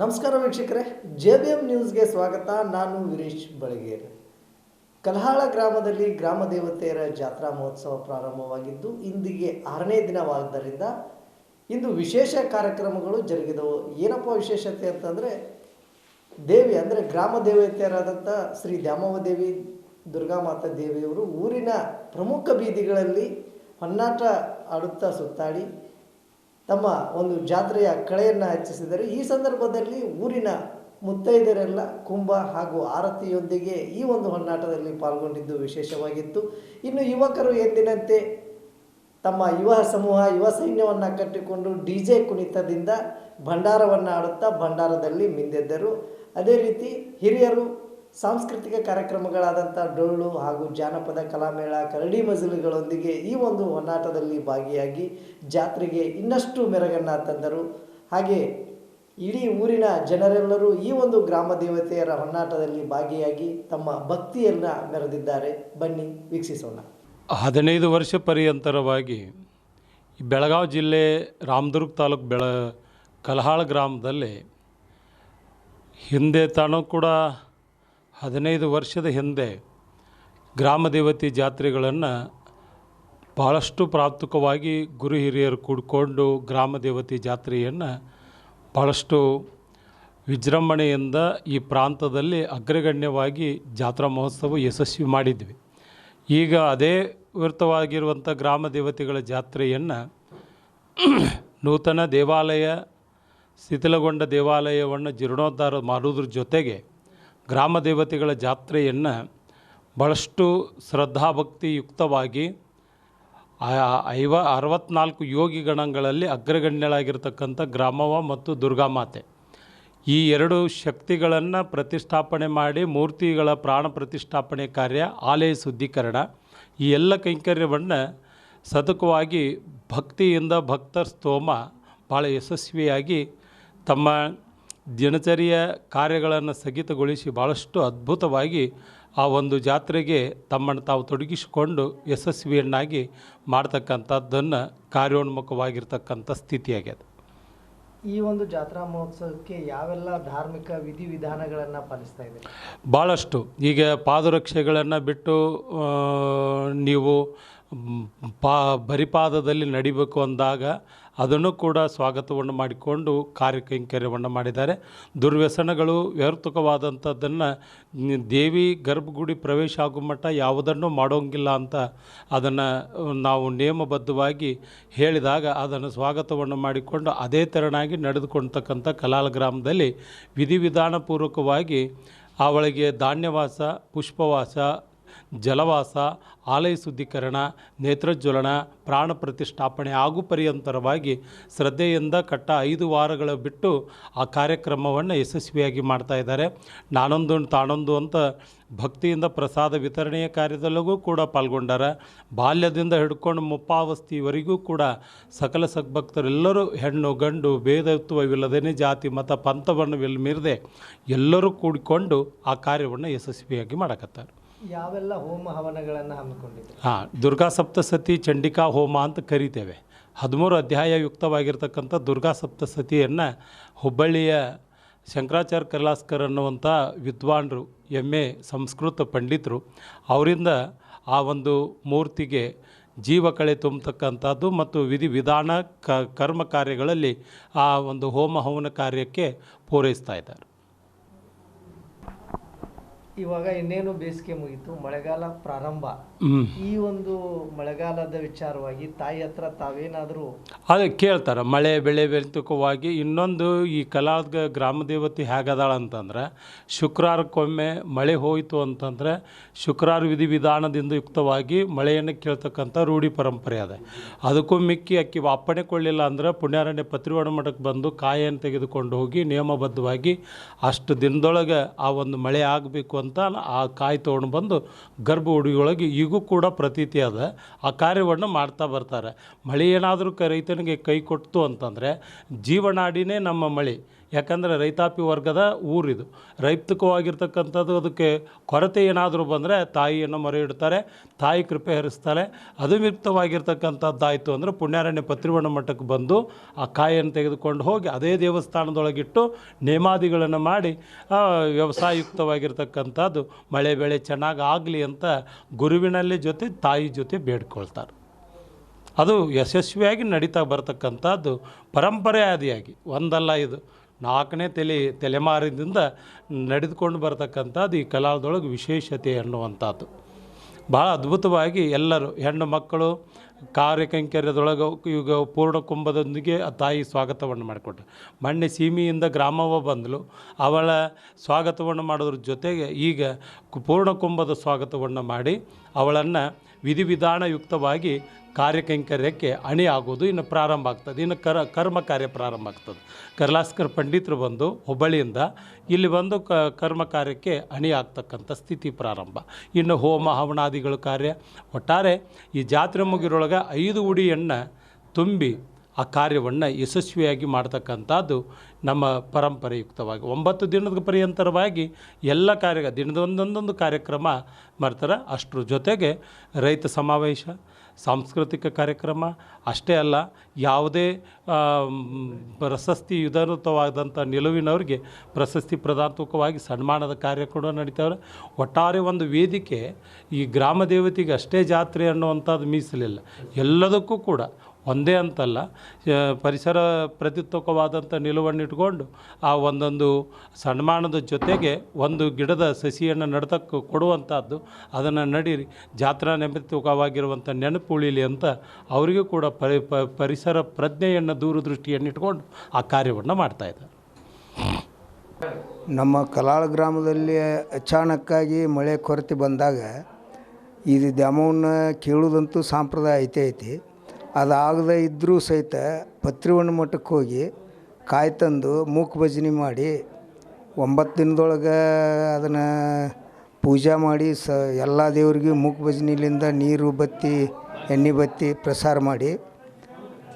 ನಮಸ್ಕಾರ ವೀಕ್ಷಕರೇ, J B M ನ್ಯೂಸ್ಗೆ ಸ್ವಾಗತ. ನಾನು ವಿರೀಶ್ ಬಳಗೇರ್. ಕಲ್ಹಾಳ ಗ್ರಾಮದಲ್ಲಿ ಗ್ರಾಮ ದೇವತೆಯರ ಜಾತ್ರಾ ಮಹೋತ್ಸವ ಪ್ರಾರಂಭವಾಗಿದ್ದು, ಇಂದಿಗೆ ಆರನೇ ದಿನವಾದ್ದರಿಂದ ಇಂದು ವಿಶೇಷ ಕಾರ್ಯಕ್ರಮಗಳು ಜರುಗಿದವು. ಏನಪ್ಪ ವಿಶೇಷತೆ ಅಂತಂದರೆ, ದೇವಿ ಅಂದರೆ ಗ್ರಾಮ ದೇವತೆಯರಾದಂಥ ಶ್ರೀ ದ್ಯಾಮವ ದೇವಿ ದುರ್ಗಾಮಾತಾ ದೇವಿಯವರು ಊರಿನ ಪ್ರಮುಖ ಬೀದಿಗಳಲ್ಲಿ ಹೊನ್ನಾಟ ಆಡುತ್ತಾ ಸುತ್ತಾಡಿ ತಮ್ಮ ಒಂದು ಜಾತ್ರೆಯ ಕಳೆಯನ್ನು ಹೆಚ್ಚಿಸಿದರು ಈ ಸಂದರ್ಭದಲ್ಲಿ ಊರಿನ ಮುತ್ತೈದರೆಲ್ಲ ಕುಂಭ ಹಾಗೂ ಆರತಿಯೊಂದಿಗೆ ಈ ಒಂದು ಹೊನ್ನಾಟದಲ್ಲಿ ಪಾಲ್ಗೊಂಡಿದ್ದು ವಿಶೇಷವಾಗಿತ್ತು. ಇನ್ನು ಯುವಕರು ಎಂದಿನಂತೆ ತಮ್ಮ ಯುವ ಸಮೂಹ, ಯುವ ಸೈನ್ಯವನ್ನು ಕಟ್ಟಿಕೊಂಡು ಡಿ ಜೆ ಕುಣಿತದಿಂದ ಭಂಡಾರವನ್ನು ಆಡುತ್ತಾ ಭಂಡಾರದಲ್ಲಿ ಮಿಂದೆದ್ದರು. ಅದೇ ರೀತಿ ಹಿರಿಯರು ಸಾಂಸ್ಕೃತಿಕ ಕಾರ್ಯಕ್ರಮಗಳಾದಂಥ ಡೊಳ್ಳು ಹಾಗೂ ಜಾನಪದ ಕಲಾಮೇಳ, ಕರಡಿ ಮಜಲುಗಳೊಂದಿಗೆ ಈ ಒಂದು ಹೊನ್ನಾಟದಲ್ಲಿ ಭಾಗಿಯಾಗಿ ಜಾತ್ರೆಗೆ ಇನ್ನಷ್ಟು ಮೆರಗನ್ನು ತಂದರು. ಹಾಗೆ ಇಡೀ ಊರಿನ ಜನರೆಲ್ಲರೂ ಈ ಒಂದು ಗ್ರಾಮ ದೇವತೆಯರ ಹೊನ್ನಾಟದಲ್ಲಿ ಭಾಗಿಯಾಗಿ ತಮ್ಮ ಭಕ್ತಿಯನ್ನು ಮೆರೆದಿದ್ದಾರೆ. ಬನ್ನಿ, ವೀಕ್ಷಿಸೋಣ. ಹದಿನೈದು ವರ್ಷ ಪರ್ಯಂತರವಾಗಿ ಬೆಳಗಾವಿ ಜಿಲ್ಲೆ ರಾಮದುರ್ಗ ತಾಲೂಕು ಬೆಳ, ಕಲಹಾಳ ಗ್ರಾಮದಲ್ಲಿ ಹಿಂದೆ ತಾನು ಕೂಡ ಹದಿನೈದು ವರ್ಷದ ಹಿಂದೆ ಗ್ರಾಮ ದೇವತೆ ಜಾತ್ರೆಗಳನ್ನು ಭಾಳಷ್ಟು ಪ್ರಾಪ್ತಕವಾಗಿ ಗುರು ಹಿರಿಯರು ಕೂಡಿಕೊಂಡು ಗ್ರಾಮ ದೇವತೆ ಜಾತ್ರೆಯನ್ನು ಭಾಳಷ್ಟು ವಿಜೃಂಭಣೆಯಿಂದ ಈ ಪ್ರಾಂತದಲ್ಲಿ ಅಗ್ರಗಣ್ಯವಾಗಿ ಜಾತ್ರಾ ಮಹೋತ್ಸವ ಯಶಸ್ವಿ ಮಾಡಿದ್ವಿ. ಈಗ ಅದೇ ವೃತ್ತವಾಗಿರುವಂಥ ಗ್ರಾಮ ದೇವತೆಗಳ ಜಾತ್ರೆಯನ್ನು ನೂತನ ದೇವಾಲಯ, ಶಿಥಿಲಗೊಂಡ ದೇವಾಲಯವನ್ನು ಜೀರ್ಣೋದ್ಧಾರ ಮಾಡುವುದ್ರ ಜೊತೆಗೆ ಗ್ರಾಮ ದೇವತೆಗಳ ಜಾತ್ರೆಯನ್ನು ಭಾಳಷ್ಟು ಶ್ರದ್ಧಾಭಕ್ತಿಯುಕ್ತವಾಗಿ ಐವ, ಅರವತ್ನಾಲ್ಕು ಯೋಗಿ ಗಣಗಳಲ್ಲಿ ಅಗ್ರಗಣ್ಯಳಾಗಿರ್ತಕ್ಕಂಥ ಗ್ರಾಮವ ಮತ್ತು ದುರ್ಗಾಮಾತೆ ಈ ಎರಡು ಶಕ್ತಿಗಳನ್ನು ಪ್ರತಿಷ್ಠಾಪನೆ ಮಾಡಿ ಮೂರ್ತಿಗಳ ಪ್ರಾಣ ಪ್ರತಿಷ್ಠಾಪನೆ ಕಾರ್ಯ, ಆಲಯ ಶುದ್ಧೀಕರಣ, ಈ ಎಲ್ಲ ಕೈಂಕರ್ಯವನ್ನು ಸತತವಾಗಿ ಭಕ್ತಿಯಿಂದ ಭಕ್ತರ ಸ್ತೋಮ ಭಾಳ ಯಶಸ್ವಿಯಾಗಿ ತಮ್ಮ ದಿನಚರಿಯ ಕಾರ್ಯಗಳನ್ನು ಸ್ಥಗಿತಗೊಳಿಸಿ ಭಾಳಷ್ಟು ಅದ್ಭುತವಾಗಿ ಆ ಒಂದು ಜಾತ್ರೆಗೆ ತಮ್ಮನ್ನು ತಾವು ತೊಡಗಿಸಿಕೊಂಡು ಯಶಸ್ವಿಯನ್ನಾಗಿ ಮಾಡ್ತಕ್ಕಂಥದ್ದನ್ನು ಕಾರ್ಯೋನ್ಮುಖವಾಗಿರ್ತಕ್ಕಂಥ ಸ್ಥಿತಿಯಾಗ್ಯದ. ಈ ಒಂದು ಜಾತ್ರಾ ಮಹೋತ್ಸವಕ್ಕೆ ಯಾವೆಲ್ಲ ಧಾರ್ಮಿಕ ವಿಧಿವಿಧಾನಗಳನ್ನು ಪಾಲಿಸ್ತಾ ಇದೆ ಭಾಳಷ್ಟು ಈಗ ಪಾದರಕ್ಷೆಗಳನ್ನು ಬಿಟ್ಟು ನೀವು ಪಾ ಬರಿಪಾದದಲ್ಲಿ ನಡಿಬೇಕು ಅಂದಾಗ ಅದನ್ನು ಕೂಡ ಸ್ವಾಗತವನ್ನು ಮಾಡಿಕೊಂಡು ಕಾರ್ಯಕೈಂಕರ್ಯವನ್ನು ಮಾಡಿದ್ದಾರೆ. ದುರ್ವ್ಯಸನಗಳು ವ್ಯರ್ಥಕವಾದಂಥದ್ದನ್ನು ದೇವಿ ಗರ್ಭಗುಡಿ ಪ್ರವೇಶ ಆಗೋ ಮಟ್ಟ ಯಾವುದನ್ನು ಮಾಡೋಂಗಿಲ್ಲ ಅಂತ ಅದನ್ನು ನಾವು ನಿಯಮಬದ್ಧವಾಗಿ ಹೇಳಿದಾಗ ಅದನ್ನು ಸ್ವಾಗತವನ್ನು ಮಾಡಿಕೊಂಡು ಅದೇ ತೆರನಾಗಿ ನಡೆದುಕೊಳ್ತಕ್ಕಂಥ ಕಲಾಲ ಗ್ರಾಮದಲ್ಲಿ ವಿಧಿವಿಧಾನಪೂರ್ವಕವಾಗಿ ಅವಳಿಗೆ ಧಾನ್ಯವಾಸ, ಪುಷ್ಪವಾಸ ಜಲವಾಸ, ಆಲಯ ಶುದ್ಧೀಕರಣ, ನೇತ್ರಜ್ವಲನ, ಪ್ರಾಣ ಪ್ರತಿಷ್ಠಾಪನೆ ಹಾಗೂ ಪರ್ಯಂತರವಾಗಿ ಶ್ರದ್ಧೆಯಿಂದ ಕಟ್ಟ ಐದು ವಾರಗಳ ಬಿಟ್ಟು ಆ ಕಾರ್ಯಕ್ರಮವನ್ನು ಯಶಸ್ವಿಯಾಗಿ ಮಾಡ್ತಾ ಇದ್ದಾರೆ. ನಾನೊಂದು, ತಾನೊಂದು ಅಂತ ಭಕ್ತಿಯಿಂದ ಪ್ರಸಾದ ವಿತರಣೆಯ ಕಾರ್ಯದಲ್ಲೂ ಕೂಡ ಪಾಲ್ಗೊಂಡಾರ. ಬಾಲ್ಯದಿಂದ ಹಿಡ್ಕೊಂಡು ಮುಪ್ಪಾವಸ್ಥೆಯವರೆಗೂ ಕೂಡ ಸಕಲ ಸದ್ಭಕ್ತರೆಲ್ಲರೂ ಹೆಣ್ಣು, ಗಂಡು ಭೇದತ್ವವಿಲ್ಲದೇ ಜಾತಿ, ಮತ, ಪಂಥವನ್ನು ಮೀರದೆ ಎಲ್ಲರೂ ಕೂಡಿಕೊಂಡು ಆ ಕಾರ್ಯವನ್ನು ಯಶಸ್ವಿಯಾಗಿ ಮಾಡಕತ್ತಾರೆ. ಯಾವೆಲ್ಲ ಹೋಮ ಹವನಗಳನ್ನು ಹಮ್ಮಿಕೊಂಡಿದ್ದಾರೆ ಹಾಂ, ದುರ್ಗಾ ಸಪ್ತಸತಿ, ಚಂಡಿಕಾ ಹೋಮ ಅಂತ ಕರಿತೇವೆ. ಹದಿಮೂರು ಅಧ್ಯಾಯ ಯುಕ್ತವಾಗಿರ್ತಕ್ಕಂಥ ದುರ್ಗಾ ಸಪ್ತಸತಿಯನ್ನು ಹುಬ್ಬಳ್ಳಿಯ ಶಂಕರಾಚಾರ್ಯ ಕೈಲಾಸ್ಕರ್ ಅನ್ನುವಂಥ ವಿದ್ವಾಂಸರು ಎಂ ಸಂಸ್ಕೃತ ಪಂಡಿತರು, ಅವರಿಂದ ಆ ಒಂದು ಮೂರ್ತಿಗೆ ಜೀವ ಕಳೆ ತುಂಬತಕ್ಕಂಥದ್ದು ಮತ್ತು ವಿಧಿ ವಿಧಾನ ಕ, ಕರ್ಮ ಕಾರ್ಯಗಳಲ್ಲಿ ಆ ಒಂದು ಹೋಮ ಹವನ ಕಾರ್ಯಕ್ಕೆ ಪೂರೈಸ್ತಾ ಇದ್ದಾರೆ. ಇವಾಗ ಇನ್ನೇನು ಬೇಸಿಗೆ ಮುಗೀತು ಮಳೆಗಾಲ ಪ್ರಾರಂಭ. ಈ ಒಂದು ಮಳೆಗಾಲದ ವಿಚಾರವಾಗಿ ತಾಯಿ ಹತ್ರ ತಾವೇನಾದರೂ ಅದೇ ಕೇಳ್ತಾರೆ ಮಳೆ ಬೆಳೆ ಬೆಳೆತುಕವಾಗಿ ಇನ್ನೊಂದು ಈ ಕಲಾ ಗ್ರಾಮ ದೇವತೆ ಹೇಗದಾಳ ಅಂತಂದ್ರೆ ಶುಕ್ರವಾರಕ್ಕೊಮ್ಮೆ ಮಳೆ ಹೋಯಿತು ಅಂತಂದರೆ ಶುಕ್ರವಾರ ವಿಧಿವಿಧಾನದಿಂದ ಯುಕ್ತವಾಗಿ ಮಳೆಯನ್ನು ಕೇಳ್ತಕ್ಕಂಥ ರೂಢಿ ಪರಂಪರೆ ಅದ. ಅದಕ್ಕೂ ಮಿಕ್ಕಿ ಅಕ್ಕಿ ಅಪ್ಪಣೆ ಕೊಳ್ಳಿಲ್ಲ ಅಂದರೆ ಪುಣ್ಯಾರಣ್ಯ ಪತ್ರಿವಾಡ ಮಠಕ್ಕೆ ಬಂದು ಕಾಯನ್ನು ತೆಗೆದುಕೊಂಡು ಹೋಗಿ ನಿಯಮಬದ್ಧವಾಗಿ ಅಷ್ಟು ದಿನದೊಳಗೆ ಆ ಒಂದು ಮಳೆ ಆಗಬೇಕು ಅಂತ ಆ ಕಾಯಿ ತೊಗೊಂಡು ಬಂದು ಗರ್ಭ ಹುಡುಗಿಯೊಳಗೆ ಈಗೂ ಕೂಡ ಪ್ರತೀತಿ ಅದ. ಆ ಕಾರ್ಯವನ್ನು ಮಾಡ್ತಾ ಬರ್ತಾರೆ. ಮಳೆ ಏನಾದರೂ ಕ ರೈತನಿಗೆ ಕೈ ಕೊಡ್ತು ಅಂತಂದರೆ ಜೀವನಾಡಿನೇ ನಮ್ಮ ಮಳೆ. ಯಾಕಂದರೆ ರೈತಾಪಿ ವರ್ಗದ ಊರಿದು. ರೈತಕವಾಗಿರ್ತಕ್ಕಂಥದ್ದು ಅದಕ್ಕೆ ಕೊರತೆ ಏನಾದರೂ ಬಂದರೆ ತಾಯಿಯನ್ನು ಮೊರೆ ಇಡ್ತಾರೆ ತಾಯಿ ಕೃಪೆ ಹರಿಸ್ತಾರೆ ಅದು ಮಿಕ್ತವಾಗಿರ್ತಕ್ಕಂಥದ್ದಾಯಿತು ಅಂದರೆ ಪುಣ್ಯಾರಣ್ಯ ಪತ್ರಿವಣ್ಣ ಮಠಕ್ಕೆ ಬಂದು ಆ ಕಾಯಿಯನ್ನು ತೆಗೆದುಕೊಂಡು ಹೋಗಿ ಅದೇ ದೇವಸ್ಥಾನದೊಳಗಿಟ್ಟು ನೇಮಾದಿಗಳನ್ನು ಮಾಡಿ ವ್ಯವಸಾಯಯುಕ್ತವಾಗಿರ್ತಕ್ಕಂಥದ್ದು ಮಳೆ ಬೆಳೆ ಚೆನ್ನಾಗಿ ಆಗಲಿ ಅಂತ ಗುರುವಿನಲ್ಲಿ ಜೊತೆ ತಾಯಿ ಜೊತೆ ಬೇಡ್ಕೊಳ್ತಾರೆ. ಅದು ಯಶಸ್ವಿಯಾಗಿ ನಡೀತಾ ಬರತಕ್ಕಂಥದ್ದು ಪರಂಪರೆ ಆದಿಯಾಗಿ ಒಂದಲ್ಲ ಇದು. ನಾಲ್ಕನೇ ತಲೆ, ತಲೆಮಾರಿನಿಂದ ನಡೆದುಕೊಂಡು ಬರತಕ್ಕಂಥದ್ದು ಈ ಕಲಾದೊಳಗೆ ವಿಶೇಷತೆ ಅನ್ನುವಂಥದ್ದು ಭಾಳ ಅದ್ಭುತವಾಗಿ ಎಲ್ಲರೂ, ಹೆಣ್ಣು ಮಕ್ಕಳು, ಕಾರ್ಯಕಂಕರ್ಯದೊಳಗೆ ಈಗ ಆ ತಾಯಿ ಸ್ವಾಗತವನ್ನು ಮಾಡಿಕೊಟ್ಟರು ಮೊನ್ನೆ ಸೀಮೆಯಿಂದ ಗ್ರಾಮವ ಬಂದಳು ಅವಳ ಸ್ವಾಗತವನ್ನು ಮಾಡೋದ್ರ ಜೊತೆಗೆ ಈಗ ಪೂರ್ಣ ಕುಂಭದ ಸ್ವಾಗತವನ್ನು ಮಾಡಿ ಅವಳನ್ನು ವಿಧಿವಿಧಾನಯುಕ್ತವಾಗಿ ಕಾರ್ಯಕೈಂಕರ್ಯಕ್ಕೆ ಅಣಿ ಆಗೋದು ಇನ್ನು ಪ್ರಾರಂಭ ಆಗ್ತದೆ. ಇನ್ನು ಕರ, ಕರ್ಮ ಕಾರ್ಯ ಪ್ರಾರಂಭ ಆಗ್ತದೆ. ಕರ್ಲಾಸ್ಕರ್ ಪಂಡಿತರು ಬಂದು ಹುಬ್ಬಳ್ಳಿಯಿಂದ ಇಲ್ಲಿ ಬಂದು ಕ, ಕರ್ಮ ಕಾರ್ಯಕ್ಕೆ ಅಣಿ ಆಗ್ತಕ್ಕಂಥ ಸ್ಥಿತಿ ಪ್ರಾರಂಭ. ಇನ್ನು ಹೋಮ ಹವನಾದಿಗಳ ಕಾರ್ಯ. ಒಟ್ಟಾರೆ ಈ ಜಾತ್ರೆ ಮುಗಿರೊಳಗೆ ಐದು ಉಡಿಯನ್ನು ತುಂಬಿ ಆ ಕಾರ್ಯವನ್ನು ಯಶಸ್ವಿಯಾಗಿ ಮಾಡ್ತಕ್ಕಂಥದ್ದು ನಮ್ಮ ಪರಂಪರೆಯುಕ್ತವಾಗಿ. ಒಂಬತ್ತು ದಿನದ ಪರ್ಯಂತರವಾಗಿ ಎಲ್ಲ ಕಾರ್ಯ, ದಿನದ ಒಂದೊಂದೊಂದು ಕಾರ್ಯಕ್ರಮ ಮಾಡ್ತಾರೆ. ಅಷ್ಟರ ಜೊತೆಗೆ ರೈತ ಸಮಾವೇಶ, ಸಾಂಸ್ಕೃತಿಕ ಕಾರ್ಯಕ್ರಮ, ಅಷ್ಟೇ ಅಲ್ಲ, ಯಾವುದೇ ಪ್ರಶಸ್ತಿ ಯುಧಾನುತವಾದಂಥ ನಿಲುವಿನವರಿಗೆ ಪ್ರಶಸ್ತಿ ಪ್ರದಾತ್ಮಕವಾಗಿ ಸನ್ಮಾನದ ಕಾರ್ಯ ಕೂಡ ನಡೀತಾವೆ ಒಟ್ಟಾರೆ ಒಂದು ವೇದಿಕೆ ಈ ಗ್ರಾಮ ದೇವತೆಗೆ ಅಷ್ಟೇ ಜಾತ್ರೆ ಅನ್ನುವಂಥದ್ದು ಮೀಸಲಿಲ್ಲ. ಎಲ್ಲದಕ್ಕೂ ಕೂಡ ಒಂದೇ ಅಂತಲ್ಲ ಪರಿಸರ ಪ್ರತಿತ್ವಕವಾದಂಥ ನಿಲುವನ್ನು ಇಟ್ಕೊಂಡು ಆ ಒಂದೊಂದು ಸನ್ಮಾನದ ಜೊತೆಗೆ ಒಂದು ಗಿಡದ ಸಸಿಯನ್ನು ನಡ್ತಕ್ಕೆ ಕೊಡುವಂಥದ್ದು ಅದನ್ನು ನಡೀರಿ. ಜಾತ್ರಾ ನೆಮಿತ್ವಕವಾಗಿರುವಂಥ ನೆನಪು ಉಳಿಲಿ ಅಂತ ಅವರಿಗೂ ಕೂಡ ಪರಿ ಪರಿಸರ ಪ್ರಜ್ಞೆಯನ್ನು ದೂರದೃಷ್ಟಿಯನ್ನು ಇಟ್ಕೊಂಡು ಆ ಕಾರ್ಯವನ್ನು ಮಾಡ್ತಾಯಿದ್ದಾರೆ ನಮ್ಮ ಕಲಾಳ ಗ್ರಾಮದಲ್ಲಿ ಅಚಾನಕ್ಕಾಗಿ ಮಳೆ ಕೊರತೆ ಬಂದಾಗ ಇದು ದ್ಯಾಮವನ್ನು ಕೇಳುವುದಂತೂ ಸಾಂಪ್ರದಾಯ ಐತೆ ಐತಿ. ಅದಾಗದೇ ಇದ್ದರೂ ಸಹಿತ ಪತ್ರಿವಣ್ಣ ಮಠಕ್ಕೆ ಹೋಗಿ ಕಾಯಿ ತಂದು ಮೂಕ್ ಭಜನೆ ಮಾಡಿ ಒಂಬತ್ತು ದಿನದೊಳಗೆ ಅದನ್ನು ಪೂಜೆ ಮಾಡಿ ಸ ಎಲ್ಲ ದೇವ್ರಿಗೂ ಮೂಕ್ ಭಜನಿಲಿಂದ ನೀರು, ಬತ್ತಿ, ಎಣ್ಣೆ, ಬತ್ತಿ ಪ್ರಸಾರ ಮಾಡಿ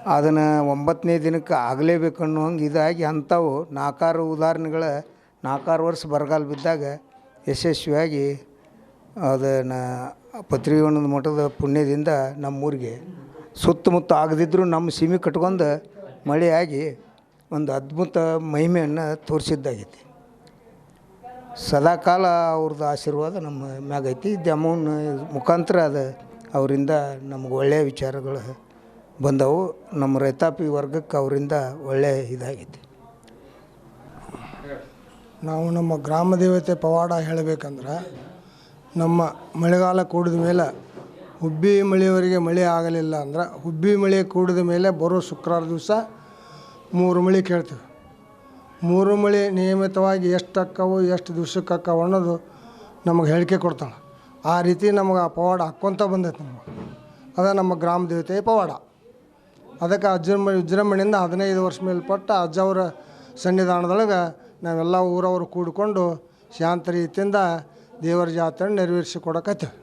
ಅದನ್ನು ಒಂಬತ್ತನೇ ದಿನಕ್ಕೆ ಆಗಲೇಬೇಕು ಅನ್ನೋ ಹಂಗೆ ಇದಾಗಿ ಅಂಥವು ನಾಲ್ಕಾರು ಉದಾಹರಣೆಗಳ ನಾಲ್ಕಾರು ವರ್ಷ ಬರಗಾಲ ಬಿದ್ದಾಗ ಯಶಸ್ವಿಯಾಗಿ ಅದನ್ನು ಪತ್ರಿವಣ್ಣದ ಮಠದ ಪುಣ್ಯದಿಂದ ನಮ್ಮೂರಿಗೆ ಸುತ್ತಮುತ್ತ ಆಗದಿದ್ದರೂ ನಮ್ಮ ಸೀಮೆ ಕಟ್ಕೊಂಡು ಮಳೆಯಾಗಿ ಒಂದು ಅದ್ಭುತ ಮಹಿಮೆಯನ್ನು ತೋರಿಸಿದ್ದಾಗೈತಿ. ಸದಾಕಾಲ ಅವ್ರದ್ದು ಆಶೀರ್ವಾದ ನಮ್ಮ ಮ್ಯಾಗೈತಿ. ದ್ಯಾಮವ್ವನ ಮುಖಾಂತರ ಅದು ಅವರಿಂದ ನಮ್ಗೆ ಒಳ್ಳೆಯ ವಿಚಾರಗಳು ಬಂದವು. ನಮ್ಮ ರೈತಾಪಿ ವರ್ಗಕ್ಕೆ ಅವರಿಂದ ಒಳ್ಳೆಯ ಇದಾಗೈತಿ. ನಾವು ನಮ್ಮ ಗ್ರಾಮ ದೇವತೆ ಪವಾಡ ಹೇಳಬೇಕಂದ್ರೆ, ನಮ್ಮ ಮಳೆಗಾಲ ಕೂಡಿದ ಮೇಲೆ ಹುಬ್ಬಿ ಮಳೆಯವರಿಗೆ ಮಳೆ ಆಗಲಿಲ್ಲ ಅಂದ್ರೆ ಹುಬ್ಬಿ ಮಳೆ ಕೂಡಿದ ಮೇಲೆ ಬರೋ ಶುಕ್ರವಾರ ದಿವಸ ಮೂರು ಮಳೆ ಕೇಳ್ತೀವಿ. ಮೂರು ಮಳೆ ನಿಯಮಿತವಾಗಿ ಎಷ್ಟು ಅಕ್ಕವು, ಎಷ್ಟು ದಿವ್ಸಕ್ಕೆ ಅಕ್ಕವು ಅನ್ನೋದು ನಮಗೆ ಹೇಳಿಕೆ ಕೊಡ್ತಾಳೆ. ಆ ರೀತಿ ನಮಗೆ ಆ ಪವಾಡ ಹಾಕ್ಕೊತ ಬಂದೈತೆ ನಮಗೆ. ಅದ ನಮ್ಮ ಗ್ರಾಮ ದೇವತೆ ಪವಾಡ. ಅದಕ್ಕೆ ಅಜ್ಜನ ವಿಜೃಂಭಣೆಯಿಂದ ಹದಿನೈದು ವರ್ಷ ಮೇಲ್ಪಟ್ಟ ಅಜ್ಜವರ ಸನ್ನಿಧಾನದೊಳಗೆ ನಾವೆಲ್ಲ ಊರವರು ಕೂಡಿಕೊಂಡು ಶಾಂತ ರೀತಿಯಿಂದ ದೇವರ ಜಾತ್ರೆ ನೆರವೇರಿಸಿ ಕೊಡಕತ್ತೀವಿ